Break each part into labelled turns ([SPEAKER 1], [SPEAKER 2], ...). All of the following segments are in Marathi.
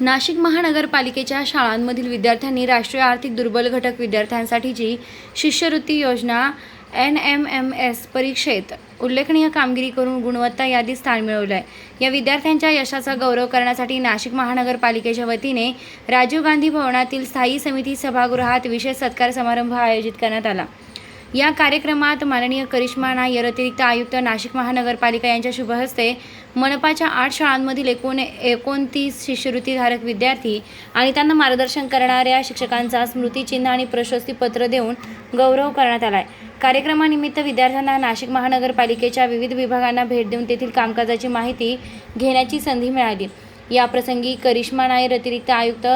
[SPEAKER 1] नाशिक महानगरपालिकेच्या शाळांमधील विद्यार्थ्यांनी राष्ट्रीय आर्थिक दुर्बल घटक विद्यार्थ्यांसाठीची शिष्यवृत्ती योजना एन एम एम एस परीक्षेत उल्लेखनीय कामगिरी करून गुणवत्ता यादीत स्थान मिळवलं आहे या विद्यार्थ्यांच्या यशाचा गौरव करण्यासाठी नाशिक महानगरपालिकेच्या वतीने राजीव गांधी भवनातील स्थायी समिती सभागृहात विशेष सत्कार समारंभ आयोजित करण्यात आला. या कार्यक्रमात माननीय करिश्मा नायर अतिरिक्त आयुक्त नाशिक महानगरपालिका यांच्या शुभहस्ते मनपाच्या आठ शाळांमधील एकूण एकोणतीस शिष्यवृत्तीधारक विद्यार्थी आणि त्यांना मार्गदर्शन करणाऱ्या शिक्षकांचा स्मृतिचिन्ह आणि प्रशस्तीपत्र देऊन गौरव करण्यात आला आहे कार्यक्रमानिमित्त विद्यार्थ्यांना नाशिक महानगरपालिकेच्या विविध विभागांना भेट देऊन तेथील कामकाजाची माहिती घेण्याची संधी मिळाली. याप्रसंगी करिश्मा नायर अतिरिक्त आयुक्त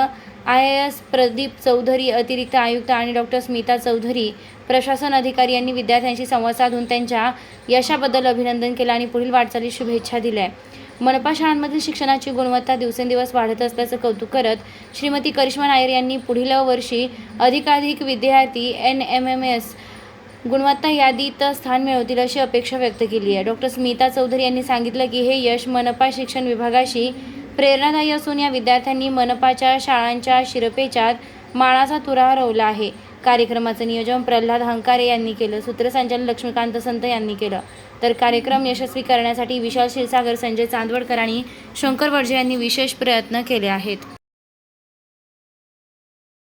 [SPEAKER 1] I A S Pradeep Chaudhari अतिरिक्त आयुक्त आणि डॉक्टर स्मिता चौधरी प्रशासन अधिकारी यांनी विद्यार्थ्यांशी संवाद साधून त्यांच्या यशाबद्दल अभिनंदन केलं आणि पुढील वाटचाली शुभेच्छा दिल्या. मनपा शाळांमधील शिक्षणाची गुणवत्ता दिवसेंदिवस वाढत असल्याचं कौतुक करत श्रीमती करिश्मा नायर यांनी पुढील वर्षी अधिकाधिक विद्यार्थी एन एम एम एस गुणवत्ता यादीत स्थान मिळवतील अशी अपेक्षा व्यक्त केली आहे. डॉक्टर स्मिता चौधरी यांनी सांगितलं की हे यश मनपा शिक्षण विभागाशी प्रेरणादायी असून या विद्यार्थ्यांनी मनपाच्या शाळांच्या शिरपेचात माळाचा तुरा रोवला आहे. कार्यक्रमाचं नियोजन प्रल्हाद हंकारे यांनी केलं. सूत्रसंचालन लक्ष्मीकांत संत यांनी केलं. तर कार्यक्रम यशस्वी करण्यासाठी विशाल क्षीरसागर संजय चांदवडकर आणि शंकर वर्जे यांनी विशेष प्रयत्न केले आहेत.